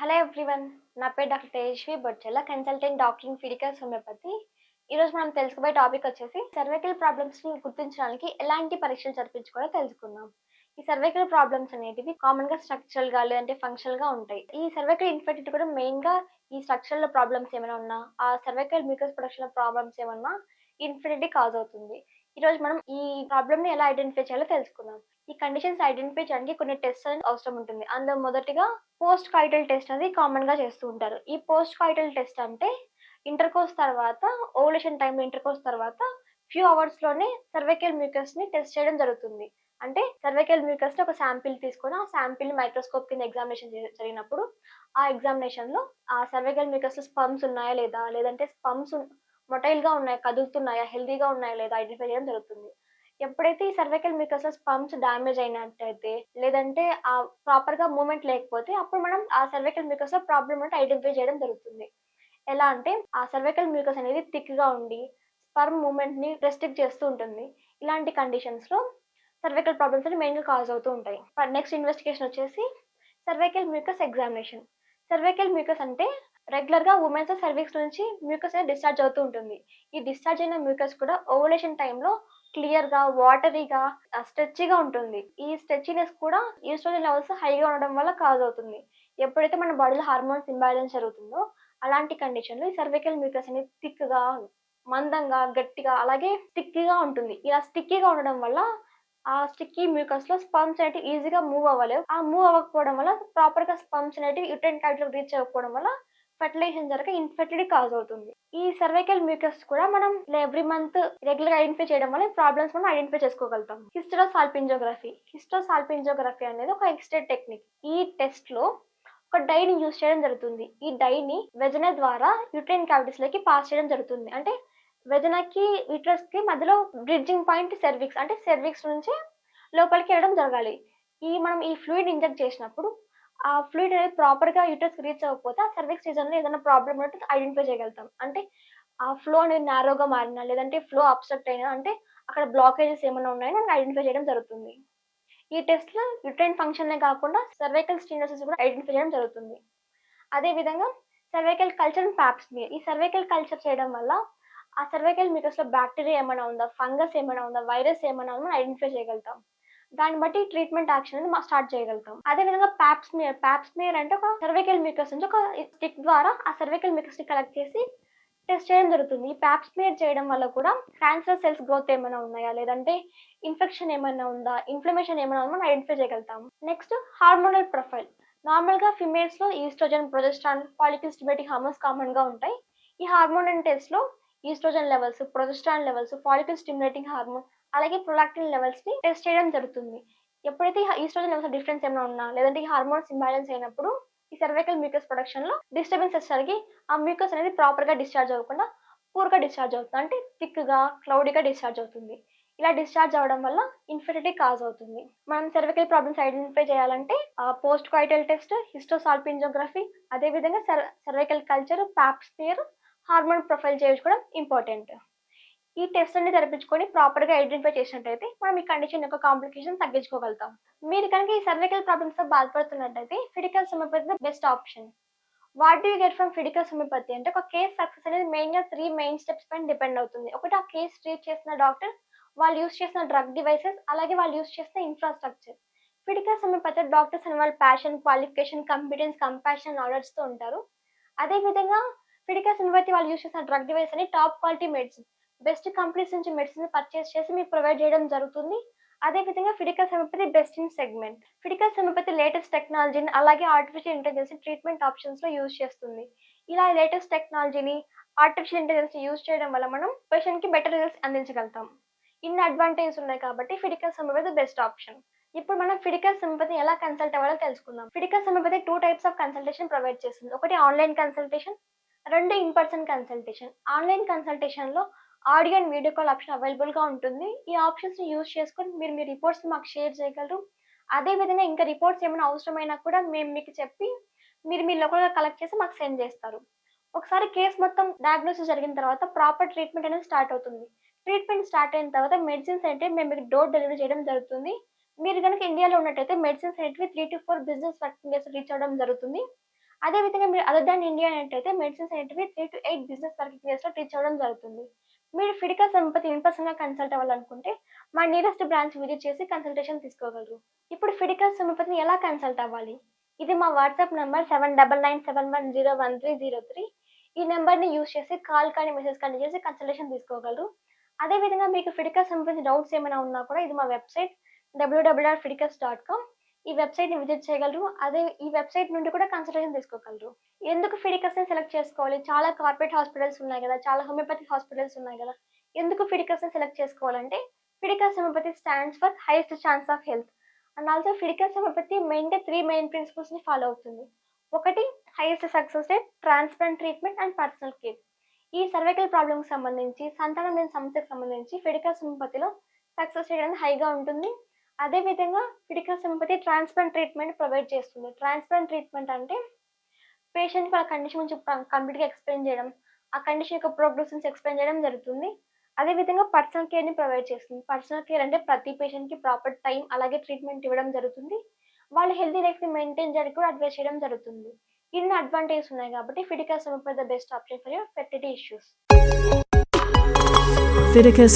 Hello everyone నా పేరు doctor Tejaswi Bodchella consultant doctoring Fiticus homeopathy ఈరోజు మనం తెలుసుకోబోయే టాపిక్ వచ్చేసి సర్వైకల్ ప్రాబ్లమ్స్ని గుర్తించడానికి ఎలాంటి పరీక్షలు జరిపించుకోవాలో తెలుసుకుందాం. ఈ సర్వైకల్ ప్రాబ్లమ్స్ అనేటివి కామన్గా స్ట్రక్చరల్గా లేదంటే ఫంక్షనల్గా ఉంటాయి. ఈ సర్వైకల్ ఇన్ఫెక్టెడ్ కూడా మెయిన్గా ఈ స్ట్రక్చరల్ ప్రాబ్లమ్స్ ఏమైనా ఉన్నా ఆ సర్వైకల్ మ్యూకస్ ప్రొడక్షన్ ప్రాబ్లమ్స్ ఏమన్నా ఇన్ఫెక్టివిటీ కాజ్ అవుతుంది. ఈరోజు మనం ఈ ప్రాబ్లమ్ని ఎలా ఐడెంటిఫై చేయాలో తెలుసుకుందాం. ఈ కండిషన్స్ ఐడెంటిఫై చేయడానికి కొన్ని టెస్ట్ అనేది అవసరం ఉంటుంది. అందులో మొదటిగా పోస్ట్ కాయిటల్ టెస్ట్ అనేది కామన్గా చేస్తూ ఉంటారు. ఈ పోస్ట్ కాయిటల్ టెస్ట్ అంటే ఇంటర్ కోర్స్ తర్వాత ఓవలేషన్ టైంలో ఇంటర్ కోర్స్ తర్వాత ఫ్యూ అవర్స్లోనే సర్వైకల్ మ్యూకస్ని టెస్ట్ చేయడం జరుగుతుంది. అంటే సర్వైకల్ మ్యూకస్ని ఒక శాంపిల్ తీసుకొని ఆ శాంపిల్ మైక్రోస్కోప్ కింద ఎగ్జామినేషన్ జరిగినప్పుడు ఆ ఎగ్జామినేషన్లో ఆ సర్వైకల్ మ్యూకస్లో స్పమ్స్ ఉన్నాయా లేదా? లేదంటే స్పమ్స్ మొటైల్గా ఉన్నాయా కదులుతున్నాయా హెల్దీగా ఉన్నాయా లేదా ఐడెంటిఫై చేయడం జరుగుతుంది. ఎప్పుడైతే ఈ సర్వైకల్ మ్యూకస్ పంప్స్ డ్యామేజ్ అయినట్టయితే లేదంటే ఆ ప్రాపర్గా మూమెంట్ లేకపోతే అప్పుడు మనం ఆ సర్వైకల్ మ్యూకస్లో ప్రాబ్లమ్ అంటే ఐడెంటిఫై చేయడం జరుగుతుంది. ఎలా అంటే ఆ సర్వైకల్ మ్యూకస్ అనేది థిక్గా ఉండి స్పర్మ్ మూమెంట్ని రెస్ట్రిక్ట్ చేస్తూ ఉంటుంది. ఇలాంటి కండిషన్స్లో సర్వైకల్ ప్రాబ్లమ్స్ అనేవి మెయిన్గా కాజ్ అవుతూ ఉంటాయి. నెక్స్ట్ ఇన్వెస్టిగేషన్ వచ్చేసి cervical mucus examination cervical mucus అంటే రెగ్యులర్గా ఉమెన్స్ సర్వీక్స్ నుంచి మ్యూకస్ అనేది డిశ్చార్జ్ అవుతూ ఉంటుంది. ఈ డిశ్చార్జ్ అయిన మ్యూకస్ కూడా ఓవలేషన్ టైంలో క్లియర్గా వాటరీగా స్ట్రెచ్గా ఉంటుంది. ఈ స్ట్రెచ్నెస్ కూడా ఈస్ట్రోజన్ లెవెల్స్ హైగా ఉండడం వల్ల కాజ్ అవుతుంది. ఎప్పుడైతే మన బాడీలో హార్మోన్స్ ఇంబ్యాలెన్స్ జరుగుతుందో అలాంటి కండిషన్లో ఈ సర్వికల్ మ్యూకస్ అనేది థిక్గా మందంగా గట్టిగా అలాగే స్టిక్కీగా ఉంటుంది. ఇలా స్టిక్కీగా ఉండడం వల్ల ఆ స్టిక్కీ మ్యూకస్లో స్పంప్స్ అనేటివి ఈజీగా మూవ్ అవ్వలేవు. ఆ మూవ్ అవ్వకపోవడం వల్ల ప్రాపర్గా స్పంప్స్ అనేవి యూటెన్ క్యావిటీలో రీచ్ అవ్వకపోవడం వల్ల ఫర్టిలైజేషన్ జరగ ఇన్ఫెర్టిలిటీ కాజ్ అవుతుంది. ఈ సర్వైకల్ మ్యూకస్ కూడా మనం ఎవ్రీ మంత్ రెగ్యులర్ ఐడెంటిఫై చేయడం వల్ల ప్రాబ్లమ్స్ మనం ఐడెంటిఫై చేసుకోగలుగుతాం హిస్టోసాల్పింజోగ్రఫీ హిస్టోసాల్పింజోగ్రఫీ అనేది ఒక ఎక్స్టెడ్ టెక్నిక్ ఈ టెస్ట్లో ఒక డైని యూజ్ చేయడం జరుగుతుంది. ఈ డైని వెజన ద్వారా యూట్రైన్ క్యావిటీస్లోకి పాస్ చేయడం జరుగుతుంది. అంటే వెజనకి యూట్రస్కి మధ్యలో బ్రిడ్జింగ్ పాయింట్ సెర్విక్స్ అంటే సెర్విక్స్ నుంచి లోపలికి వెళ్ళడం జరగాలి. ఈ మనం ఈ ఫ్లూయిడ్ ఇంజెక్ట్ చేసినప్పుడు ఆ ఫ్లూయిడ్ అనేది ప్రాపర్గా యూటర్స్ రీచ్ అవ్వకపోతే ఆ సర్వీక్స్ రీజన్లో ఏదైనా ప్రాబ్లమ్ ఉన్నట్టు ఐడెంటిఫై చేయగలుగుతాం. అంటే ఆ ఫ్లో అనేది నారోగా మారినా లేదంటే ఫ్లో అప్సెట్ అయినా అంటే అక్కడ బ్లాకేజెస్ ఏమైనా ఉన్నాయని ఐడెంటిఫై చేయడం జరుగుతుంది. ఈ టెస్ట్లో యూట్రైన్ ఫంక్షన్లే కాకుండా సర్వైకల్ స్టీనోసిస్ కూడా ఐడెంటిఫై చేయడం జరుగుతుంది. అదే విధంగా cervical culture and pap smear ఈ సర్వైకల్ కల్చర్ చేయడం వల్ల ఆ సర్వైకల్ మీటర్స్లో బ్యాక్టీరియా ఏమైనా ఉందా ఫంగస్ ఏమైనా ఉందా వైరస్ ఏమైనా ఉందా ఐడెంటిఫై చేయగలుగుతాం. దాన్ని బట్టి ట్రీట్మెంట్ యాక్షన్ అనేది మనం స్టార్ట్ చేయగలుగుతాం. అదే విధంగా ప్యాప్స్మియర్ ప్యాప్స్మియర్ అంటే ఒక సర్వైకల్ మ్యూకస్ నుంచి ఒక స్టిక్ ద్వారా ఆ సర్వైకల్ మ్యూకస్ని కలెక్ట్ చేసి టెస్ట్ చేయడం జరుగుతుంది. ఈ ప్యాప్స్మియర్ చేయడం వల్ల కూడా క్యాన్సర్ సెల్స్ గ్రోత్ ఏమైనా ఉన్నాయా? లేదంటే ఇన్ఫెక్షన్ ఏమైనా ఉందా? ఇన్ఫ్లమేషన్ ఏమైనా ఉందా? మనం ఐడెంటిఫై చేయగలుగుతాం. నెక్స్ట్ హార్మోనల్ ప్రొఫైల్ నార్మల్గా ఫిమేల్స్లో oestrogen progesterone follicle stimulating hormones కామన్గా ఉంటాయి. ఈ హార్మోన్ టెస్ట్లో oestrogen levels progesterone levels follicle stimulating hormone అలాగే ప్రొలాక్టిన్ లెవెల్స్ని టెస్ట్ చేయడం జరుగుతుంది. ఎప్పుడైతే ఈస్ట్రోజన్ లెవెల్స్ డిఫరెన్స్ ఏమైనా ఉన్నా లేదంటే ఈ హార్మోన్స్ ఇంబ్యాలెన్స్ అయినప్పుడు ఈ సర్వైకల్ మ్యూకస్ ప్రొడక్షన్లో డిస్టర్బెన్స్ జరిగి ఆ మ్యూకస్ అనేది ప్రాపర్గా డిశ్చార్జ్ అవ్వకుండా పూర్గా డిశ్చార్జ్ అవుతుంది. అంటే థిక్గా క్లౌడీగా డిశ్చార్జ్ అవుతుంది. ఇలా డిశ్చార్జ్ అవడం వల్ల ఇన్ఫెర్టిలిటీ కాజ్ అవుతుంది. మనం సర్వికల్ ప్రాబ్లమ్స్ ఐడెంటిఫై చేయాలంటే పోస్ట్ క్వైటల్ టెస్ట్ హిస్టోసాల్పింజోగ్రఫీ అదే విధంగా cervical culture pap smear hormone profile చేయించుకోవడం ఇంపార్టెంట్ ఈ టెస్ట్ అన్ని తెరపించుకొని ప్రాపర్గా ఐడెంటిఫై చేసినట్టయితే మనం ఈ కండిషన్ యొక్క కాంప్లికేషన్ తగ్గించుకోగలుగుతాం. మీరు కనుక ఈ సర్వికల్ ప్రాబ్లమ్స్తో బాధపడుతున్నట్టయితే Fiticus homeopathy best option what do get from Fiticus homeopathy అంటే ఒక కేస్ సక్సెస్ అనేది మెయిన్గా త్రీ మెయిన్ స్టెప్స్ పైన డిపెండ్ అవుతుంది. ఒకటి ఆ కేస్ ట్రీట్ చేసిన డాక్టర్ వాళ్ళు యూస్ చేసిన డ్రగ్ డివైసెస్ అలాగే వాళ్ళు యూస్ చేసిన ఇన్ఫ్రాస్ట్రక్చర్ ఫిడికల్ హోమియోపతి డాక్టర్స్ అనే వాళ్ళ ప్యాషన్ క్వాలిఫికేషన్ కంపిటెన్స్ కంపాషన్ ఆర్డర్స్తో ఉంటారు. అదేవిధంగా ఫిడికల్ హోమియోపతి వాళ్ళు యూస్ చేసిన డ్రగ్ డివైస్ అని top quality medicine best companies నుంచి మెడిసిన్ పర్చేస్ చేసి మీకు ప్రొవైడ్ చేయడం జరుగుతుంది. అదే విధంగా Fiticus homeopathy best in segment. Fiticus homeopathy latest టెక్నాలజీని అలాగే ఆర్టిఫిషియల్ ఇంటెలిజెన్స్ ట్రీట్మెంట్ ఆప్షన్స్లో యూజ్ చేస్తుంది. ఇలా లేటెస్ట్ టెక్నాలజీని ఆర్టిఫిషియల్ ఇంటెలిజెన్స్ యూజ్ చేయడం వల్ల మనం పేషెంట్కి బెటర్ రిజల్ట్స్ అందించగలుగుతాం. ఇన్ని అడ్వాంటేజెస్ ఉన్నాయి కాబట్టి ఫిడికల్ హోమియోపతి బెస్ట్ ఆప్షన్ ఇప్పుడు మనం ఫిడికల్ హోమియోపతి ఎలా కన్సల్ట్ అవ్వాలో తెలుసుకుందాం. Fiticus homeopathy two types of consultation provide చేస్తుంది. ఒకటి ఆన్లైన్ కన్సల్టేషన్ రెండు in person consultation online కన్సల్టేషన్లో audio and video call option అవైలబుల్గా ఉంటుంది. ఈ ఆప్షన్స్ని యూజ్ చేసుకొని మీరు మీ రిపోర్ట్స్ మాకు షేర్ చేయగలరు. అదే విధంగా ఇంకా రిపోర్ట్స్ ఏమైనా అవసరమైనా కూడా మేము మీకు చెప్పి మీరు మీ లోకల్గా కలెక్ట్ చేసి మాకు సెండ్ చేస్తారు. ఒకసారి కేసు మొత్తం డయాగ్నోసిస్ జరిగిన తర్వాత ప్రాపర్ ట్రీట్మెంట్ అనేది స్టార్ట్ అవుతుంది. ట్రీట్మెంట్ స్టార్ట్ అయిన తర్వాత మెడిసిన్స్ అంటే మేము మీకు డోర్ డెలివరీ చేయడం జరుగుతుంది. మీరు కనుక ఇండియాలో ఉన్నట్టయితే మెడిసిన్స్ అనేటివి three to four business working days reach అవ్వడం జరుగుతుంది. అదేవిధంగా మీరు అదర్ దాన్ ఇండియా అనేటైతే మెడిసిన్స్ అనేటివి three to eight business working డేస్లో రీచ్ అవ్వడం జరుగుతుంది. మీరు ఫిడికల్ సంపతి ఇన్ పర్సన్గా కన్సల్ట్ అవ్వాలనుకుంటే మా నియరెస్ట్ బ్రాంచ్ విజిట్ చేసి కన్సల్టేషన్ తీసుకోగలరు. ఇప్పుడు ఫిడికల్ సంపతిని ఎలా కన్సల్ట్ అవ్వాలి? ఇది మా WhatsApp number seven double nine seven one zero one three zero three ఈ నెంబర్ని యూస్ చేసి కాల్ కానీ మెసేజ్ కానీ చేసి కన్సల్టేషన్ తీసుకోగలరు. అదేవిధంగా మీకు ఫిడికల్ సంబంధించిన డౌట్స్ ఏమైనా ఉన్నా కూడా ఇది మా website W W Fiticus dot com ఈ వెబ్సైట్ని విజిట్ చేయగలరు. అదే ఈ వెబ్సైట్ నుండి కూడా కన్సల్టేషన్ తీసుకోగలరు. ఎందుకు ఫిడికస్ని సెలెక్ట్ చేసుకోవాలి? చాలా కార్పొరేట్ హాస్పిటల్స్ ఉన్నాయి కదా చాలా హోమియోపతి హాస్పిటల్స్ ఉన్నాయి కదా. ఎందుకు ఫిడికస్ని సెలెక్ట్ చేసుకోవాలంటే Fiticus homeopathy stands for highest chance of health. And also Fiticus homeopathy మెయిన్గా త్రీ మెయిన్ ప్రిన్సిపల్స్ని ఫాలో అవుతుంది. ఒకటి highest success rate transparent treatment and personal care. ఈ సర్వైకల్ ప్రాబ్లమ్కి సంబంధించి సంతానం లేని సమస్యకు సంబంధించి ఫిడికస్ హోమియోపతిలో సక్సెస్ రేట్ అనేది హైగా ఉంటుంది. అదేవిధంగా Fiticus homeopathy transplant treatment provide చేస్తుంది. ట్రాన్స్ప్లాంట్ ట్రీట్మెంట్ అంటే పేషెంట్కి ఆ కండిషన్ గురించి కంప్లీట్గా ఎక్స్ప్లెయిన్ చేయడం ఆ కండిషన్ యొక్క ప్రోగ్రెస్ ఎక్స్ప్లెయిన్ చేయడం జరుగుతుంది. అదేవిధంగా పర్సనల్ కేర్ని ప్రొవైడ్ చేస్తుంది. పర్సనల్ కేర్ అంటే ప్రతి పేషెంట్కి ప్రాపర్ టైం అలాగే ట్రీట్మెంట్ ఇవ్వడం జరుగుతుంది. వాళ్ళ హెల్తీ లైఫ్ని మెయింటైన్ చేయడానికి కూడా అడ్వైస్ చేయడం జరుగుతుంది. ఇన్ని అడ్వాంటేజెస్ ఉన్నాయి కాబట్టి Fiticus homeopathy the best option for your fertility issues. Fiticus